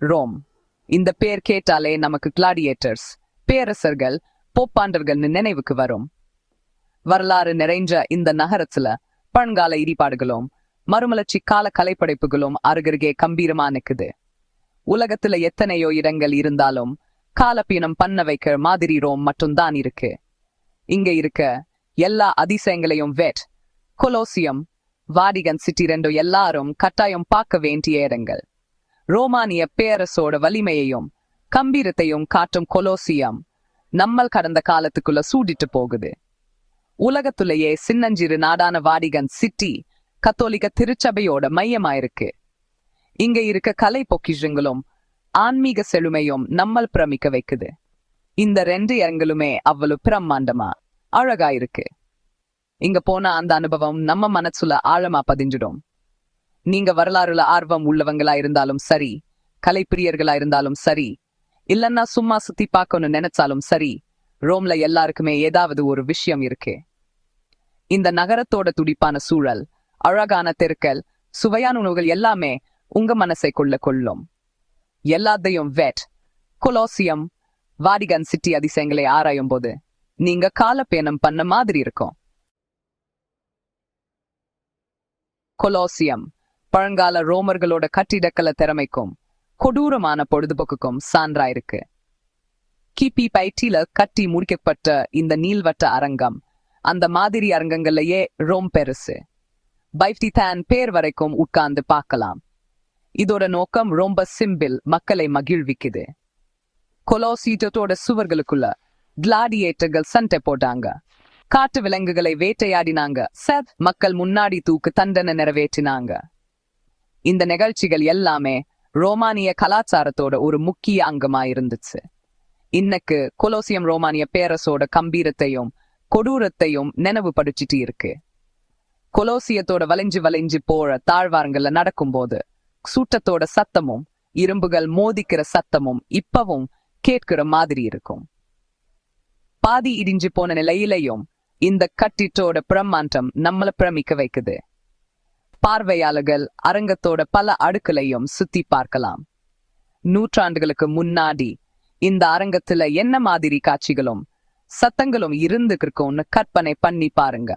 Rome. இந்த பேர் கேட்டாலே நமக்கு கிளாடியேட்டர்ஸ் பேரரசர்கள் போப்பாண்டர்கள் நினைவுக்கு வரும். வரலாறு நிறைஞ்ச இந்த நகரத்துல பழங்கால இடிபாடுகளும் மறுமலர்ச்சி கால கலைப்படைப்புகளும் அருகருகே கம்பீரமா நிக்குது. உலகத்துல எத்தனையோ இடங்கள் இருந்தாலும் காலப்பீனம் பண்ண வைக்க மாதிரி ரோம் மட்டும்தான் இருக்கு. இங்க இருக்க எல்லா அதிசயங்களையும் வெட் கொலோசியம் வாடிகன் சிட்டி ரெண்டும் எல்லாரும் கட்டாயம் பார்க்க வேண்டிய இடங்கள். ரோமானிய பேரரசோட வலிமையையும் கம்பீரத்தையும் காட்டும் கொலோசியம் நம்மள் கடந்த காலத்துக்குள்ள சூடிட்டு போகுது. உலகத்துலயே சின்னஞ்சிறு நாடான வாடிகன் சிட்டி கத்தோலிக்க திருச்சபையோட மையமாயிருக்கு. இங்க இருக்க கலை பொக்கிஷங்களும் ஆன்மீக செழுமையும் நம்மள் பிரமிக்க வைக்குது. இந்த ரெண்டு இடங்களுமே அவ்வளவு பிரம்மாண்டமா அழகா இருக்கு இங்க போன அந்த அனுபவம் நம்ம மனசுல ஆழமா பதிஞ்சிடும். நீங்க வரலாறுல ஆர்வம் உள்ளவங்களா இருந்தாலும் சரி கலைப்பிரியர்களா இருந்தாலும் சரி இல்லன்னா சும்மா சுத்தி பார்க்கணும்னு நினைச்சாலும் சரி ரோம்ல எல்லாருக்குமே ஏதாவது ஒரு விஷயம் இருக்கு. இந்த நகரத்தோட துடிப்பான சூழல் அழகான தெருக்கள் சுவையான உணவுகள் எல்லாமே உங்க மனசை கொள்ள கொள்ளும். எல்லாத்தையும் வெட் கொலோசியம் வாடிகன் சிட்டி அதிசயங்களை ஆராயும் போது நீங்க காலப்பயணம் பண்ண மாதிரி இருக்கும். கொலோசியம் பழங்கால ரோமர்களோட கட்டிடக்கல திறமைக்கும் கொடூரமான பொழுதுபோக்குக்கும் சான்றா இருக்கு. கிபி பைட்டில கட்டி முடிக்கப்பட்ட இந்த நீள்வட்ட அரங்கம் அந்த மாதிரி அரங்கங்கள்லயே ரோம் பெருசு. பைப்டி தான் பேர் வரைக்கும் உட்கார்ந்து பார்க்கலாம். இதோட நோக்கம் ரொம்ப சிம்பிள் மக்களை மகிழ்விக்குது. கொலோசீட்டத்தோட சுவர்களுக்குள்ள கிளாடியேட்டர்கள் சண்டை போட்டாங்க. காட்டு விலங்குகளை வேட்டையாடினாங்க. சத் மக்கள் முன்னாடி தூக்கு தண்டனை நிறைவேற்றினாங்க. இந்த நிகழ்ச்சிகள் எல்லாமே ரோமானிய கலாச்சாரத்தோட ஒரு முக்கிய அங்கமா இருந்துச்சு இன்னைக்கு கொலோசியம் ரோமானிய பேரசோட கம்பீரத்தையும் கொடூரத்தையும் நினைவுபடுத்திட்டு இருக்கு. கொலோசியத்தோட வளைஞ்சு வளைஞ்சு போற தாழ்வாரங்கள்ல நடக்கும்போது சூட்டத்தோட சத்தமும் இரும்புகள் மோதிக்கிற சத்தமும் இப்பவும் கேட்கிற மாதிரி இருக்கும். பாதி இடிஞ்சு போன நிலையிலையும் இந்த கட்டிட்டோட பிரம்மாண்டம் நம்மள பிரமிக்க வைக்குது. பார்வையாளர்கள் அரங்கத்தோட பல அடுக்களையும் சுத்தி பார்க்கலாம். நூற்றாண்டுகளுக்கு முன்னாடி இந்த அரங்கத்துல என்ன மாதிரி காட்சிகளும் சத்தங்களும் இருந்துருக்கும்னு கற்பனை பண்ணி பாருங்க.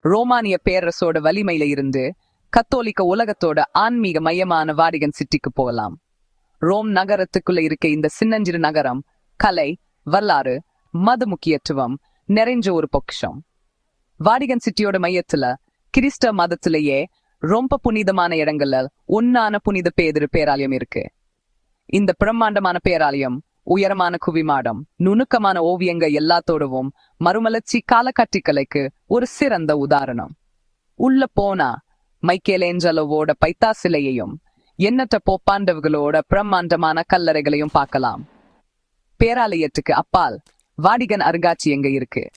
ரோமானிய பேரரசோட வலிமையில இருந்து கத்தோலிக்க உலகத்தோட ஆன்மீக மையமான வாடிகன் சிட்டிக்கு போகலாம். ரோம் நகரத்துக்குள்ள இருக்க இந்த சின்னஞ்சிறு நகரம் கலை வரலாறு மத முக்கியத்துவம் நிறைஞ்ச ஒரு பொக்கிஷம். வாடிகன் சிட்டியோட மையத்துல கிறிஸ்த மதத்திலேயே ரொம்ப புனிதமான இடங்கள்ல ஒன்னான புனித பேதிரு பேராலயம் இருக்கு. இந்த பிரம்மாண்டமான பேராலயம் உயரமான குவிமாடம் நுணுக்கமான ஓவியங்க எல்லாத்தோடவும் மறுமலர்ச்சி காலக்கட்டிக்கலைக்கு ஒரு சிறந்த உதாரணம். உள்ள போனா மைக்கேலேஞ்சலோவோட பைத்தா சிலையையும் எண்ணற்ற போப்பாண்டவர்களோட பிரம்மாண்டமான கல்லறைகளையும் பார்க்கலாம். பேராலயத்துக்கு அப்பால் வாடிகன் அருங்காட்சியங்க இருக்கு.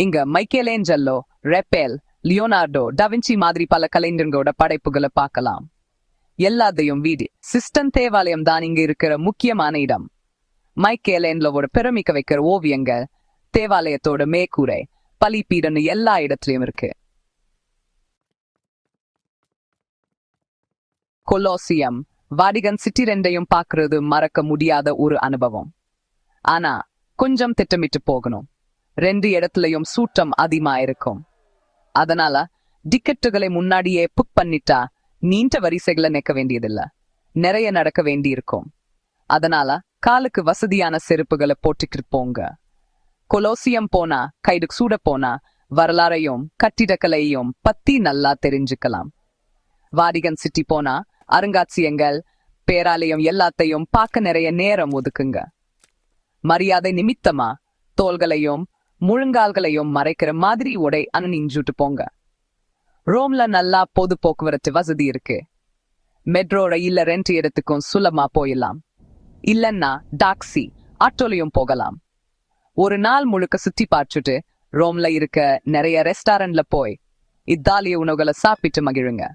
இங்க மைக்கேலேஞ்சல்லோ ரெப்பேல் லியோனார்டோ டவின்சி மாதிரி பல கலைஞர்களோட படைப்புகளை பார்க்கலாம். எல்லாத்தையும் வீடு. சிஸ்டன் தேவாலயம் தான் இங்க இருக்கிற முக்கியமான இடம். மைக்கேலேன்லோட பெருமிக்க வைக்கிற ஓவியங்கள் தேவாலயத்தோட மேக்கூரை பலிப்பீடன்னு எல்லா இடத்துலயும் இருக்கு. கொலோசியம் வாடிகன் சிட்டி ரெண்டையும் பார்க்கறது மறக்க முடியாத ஒரு அனுபவம். ஆனா கொஞ்சம் திட்டமிட்டு போகணும். ரெண்டு இடத்துலயும் சூட்டம் அதிகமா இருக்கும் அதனால டிக்கெட்டுகளை முன்னாடியே புக் பண்ணிட்டா நீண்ட வரிசைகளை நிற்க வேண்டியதில்ல. நிறைய நடக்க வேண்டியிருக்கும். அதனால காலுக்கு வசதியான செருப்புகளை போட்டுக்கிட்டு போங்க. கொலோசியம் போனா கைடு சூட போனா வரலாறையும் கட்டிடக்கலையும் பத்தி நல்லா தெரிஞ்சுக்கலாம். வாடிகன் சிட்டி போனா அருங்காட்சியங்கள் பேராலயம் எல்லாத்தையும் பார்க்க நிறைய நேரம் ஒதுக்குங்க. மரியாதை நிமித்தமா தோள்களையும் முழங்கால்களையும் மறைக்கிற மாதிரி உடை அணிஞ்சுட்டு போங்க. ரோம்ல நல்லா பொது போக்குவரத்து வசதி இருக்கு. மெட்ரோ ரயில்ல ரெண்ட் இடத்துக்கும் சுலமா போயிடலாம். இல்லன்னா டாக்ஸி ஆட்டோலையும் போகலாம். ஒரு நாள் முழுக்க சுத்தி பார்த்துட்டு ரோம்ல இருக்க நிறைய ரெஸ்டாரண்ட்ல போய் இத்தாலிய உணவுகளை சாப்பிட்டு மகிழுங்க.